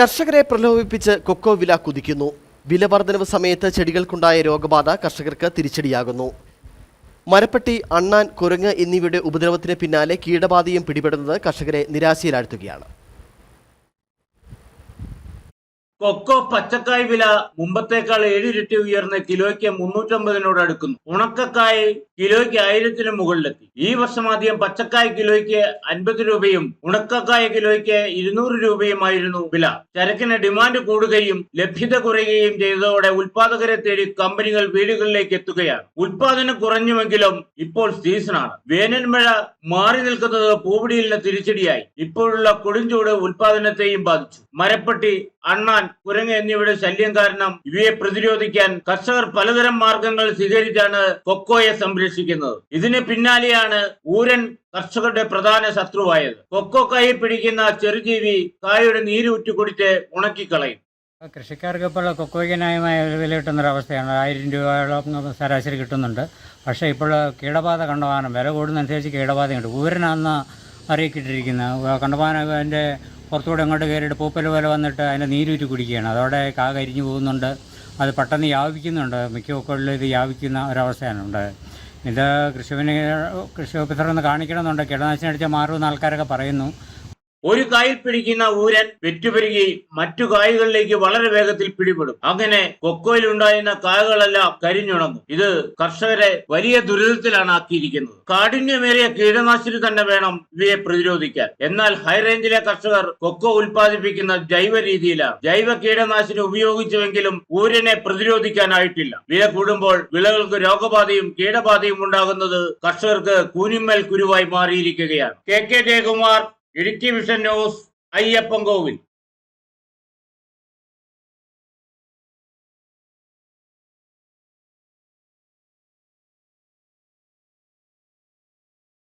കർഷകരെ പ്രലോഭിപ്പിച്ച് കൊക്കോ വില കുതിക്കുന്നു. വില വർധനവ് സമയത്ത് ചെടികൾക്കുണ്ടായ രോഗബാധ കർഷകർക്ക് തിരിച്ചടിയാകുന്നു. മരപ്പെട്ടി അണ്ണാൻ കുരങ്ങ് എന്നിവയുടെ ഉപദ്രവത്തിന് പിന്നാലെ കീടബാധയും പിടിപെടുന്നത് കർഷകരെ നിരാശയിലാഴ്ത്തുകയാണ്. കൊക്കോ പച്ചക്കായ് വില മുമ്പത്തേക്കാൾ ഏഴിരട്ടി ഉയർന്ന് കിലോയ്ക്ക് മുന്നൂറ്റമ്പതിനോട് അടുക്കുന്നു. ഉണക്കക്കായ് കിലോയ്ക്ക് ആയിരത്തിന് മുകളിലെത്തി. ഈ വർഷം ആദ്യം പച്ചക്കായ് കിലോയ്ക്ക് അൻപത് രൂപയും ഉണക്കക്കായ കിലോയ്ക്ക് ഇരുന്നൂറ് രൂപയുമായിരുന്നു വില. ചരക്കിന് ഡിമാൻഡ് കൂടുകയും ലഭ്യത കുറയുകയും ചെയ്തതോടെ ഉൽപാദകരെ തേടി കമ്പനികൾ വീടുകളിലേക്ക് എത്തുകയാണ്. ഉൽപാദനം കുറഞ്ഞുവെങ്കിലും ഇപ്പോൾ സീസണാണ് വേനൽ മഴ മാറി നിൽക്കുന്നത് പൂവിടിയിലിന് തിരിച്ചടിയായി. ഇപ്പോഴുള്ള കൊടുംചൂട് ഉൽപാദനത്തെയും ബാധിച്ചു. മരപ്പട്ടി അണ്ണാൻ കുരങ്ങ് എന്നിവയുടെ ശല്യം കാരണം ഇവയെ പ്രതിരോധിക്കാൻ കർഷകർ പലതരം മാർഗങ്ങൾ സ്വീകരിച്ചാണ് കൊക്കോയെ സംരക്ഷിക്കുന്നത്. ഇതിന് പിന്നാലെയാണ് ഊരൻ കർഷകരുടെ പ്രധാന ശത്രുവായത്. കൊക്കോ കായി പിടിക്കുന്ന ചെറുജീവി കായയുടെ നീര് ഉറ്റി കുടിച്ച് ഉണക്കിക്കളയും കൃഷിക്കാർക്ക് ഇപ്പോൾ കൊക്കോയ്ക്ക് ന്യായമായ വില കിട്ടുന്നൊരവസ്ഥയാണ് ആയിരം രൂപയോളം ശരാശരി കിട്ടുന്നുണ്ട്. പക്ഷേ ഇപ്പോൾ കീടബാധ കണ്ടമാനം വില കൂടുന്നതനുസരിച്ച് കീടബാധയുണ്ട്. ഊരനാന്ന് അറിയിക്കിട്ടിരിക്കുന്നത് കണ്ടമാനം അതിന്റെ പുറത്തുകൂടെ അങ്ങോട്ട് കയറിയിട്ട് പൂപ്പൽ പോലെ വന്നിട്ട് അതിന്റെ നീരൂറ്റി കുടിക്കുകയാണ്. അതോടെ കാ കരിഞ്ഞു പോകുന്നുണ്ട്. അത് പെട്ടെന്ന് യാപിക്കുന്നുണ്ട്. മിക്ക ഒക്കെയുള്ള ഇത് യാപിക്കുന്ന ഒരവസ്ഥയാണ് ഉണ്ടായത് ഇത് കൃഷിവിന് കൃഷി ഓഫീസർ ഒന്ന് കാണിക്കണമെന്നുണ്ട്. കീടനാശിനി അടിച്ചാൽ മാറുമെന്ന് ആൾക്കാരൊക്കെ പറയുന്നു. ഒരു കായിൽ പിടിക്കുന്ന ഊരൻ വെറ്റുപെരുകി മറ്റു കായ്കളിലേക്ക് വളരെ വേഗത്തിൽ പിടിപെടും. അങ്ങനെ കൊക്കോയിൽ ഉണ്ടായിരുന്ന കായകളെല്ലാം കരിഞ്ഞുണങ്ങും. ഇത് കർഷകരെ വലിയ ദുരിതത്തിലാണ് ആക്കിയിരിക്കുന്നത്. കാഠിന്യമേറിയ കീടനാശിനി തന്നെ വേണം ഇവയെ പ്രതിരോധിക്കാൻ. എന്നാൽ ഹൈറേഞ്ചിലെ കർഷകർ കൊക്കോ ഉൽപ്പാദിപ്പിക്കുന്ന ജൈവ രീതിയിലാണ്. ജൈവ കീടനാശിനി ഉപയോഗിച്ചുവെങ്കിലും ഊരനെ പ്രതിരോധിക്കാനായിട്ടില്ല. വില കൂടുമ്പോൾ വിളകൾക്ക് രോഗബാധയും കീടബാധയും ഉണ്ടാകുന്നത് കർഷകർക്ക് കൂനിമ്മൽ കുരുവായി മാറിയിരിക്കുകയാണ്. K. K. Jayakumar Idukki vision news Ayyappan Kovil.